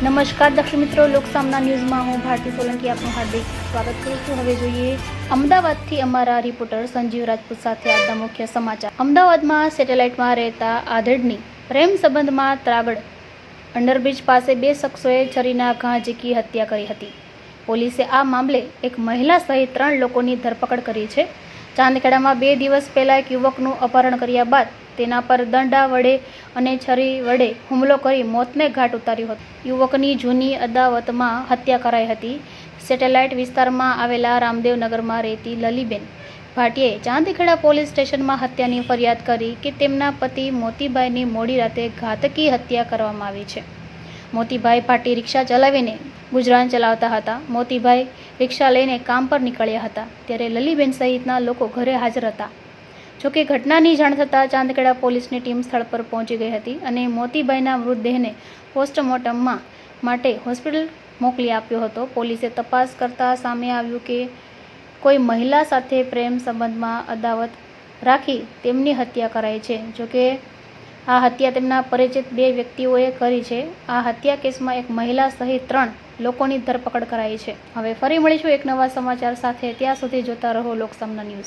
નમસ્કાર દક્ષિણ મિત્રો લોકસામના ન્યૂઝમાં હું ભારતી સોલંકી આપનું હાર્દિક સ્વાગત કરું છું. હવે જોઈએ અમદાવાદથી અમારા રિપોર્ટર સંજીવ રાજપૂત સાથે આજના મુખ્ય સમાચાર. અમદાવાદમાં સેટેલાઇટમાં રહેતા આધેડની પ્રેમ સંબંધમાં ત્રાગડ અંડરબ્રિજ પાસે બે શખ્સોએ છરીના ઘા ઝીકી હત્યા કરી હતી. પોલીસે આ મામલે એક મહિલા સહિત ત્રણ લોકોની ધરપકડ કરી છે. ચાંદખેડામાં બે દિવસ પહેલા એક યુવકનું અપહરણ કર્યા બાદ તેના પર દંડા વડે અને છરી વડે હુમલો કરી મોતને ઘાટ ઉતાર્યો હતો. યુવકની જૂની અદાવતમાં હત્યા કરાઈ હતી. સેટેલાઇટ વિસ્તારમાં આવેલા રામદેવનગરમાં રહેતી લલીબેન ભાટીએ ચાંદખેડા પોલીસ સ્ટેશનમાં હત્યાની ફરિયાદ કરી કે તેમના પતિ મોતીભાઈની મોડી રાતે ઘાતકી હત્યા કરવામાં આવી છે. મોતીભાઈ ભાટી રિક્ષા ચલાવીને ગુજરાન ચલાવતા હતા. મોતીભાઈ રિક્ષા લઈને કામ પર નીકળ્યા હતા, ત્યારે લલીબેન સહિતના લોકો ઘરે હાજર હતા. જોકે ઘટનાની જાણ થતાં ચાંદખેડા પોલીસની ટીમ સ્થળ પર પહોંચી ગઈ હતી અને મોતીભાઈના મૃતદેહને પોસ્ટમોર્ટમમાં માટે હોસ્પિટલ મોકલી આપ્યો હતો. પોલીસે તપાસ કરતાં સામે આવ્યું કે કોઈ મહિલા સાથે પ્રેમ સંબંધમાં અદાવત રાખી તેમની હત્યા કરાઈ છે. જોકે આ હત્યા તેમના પરિચિત બે વ્યક્તિઓએ કરી છે. આ હત્યા કેસમાં એક મહિલા સહિત ત્રણ લોકોની ધરપકડ કરાઈ છે. હવે ફરી મળીશું એક નવા સમાચાર સાથે. ત્યાં સુધી જોતા રહો લોકસામના ન્યૂઝ.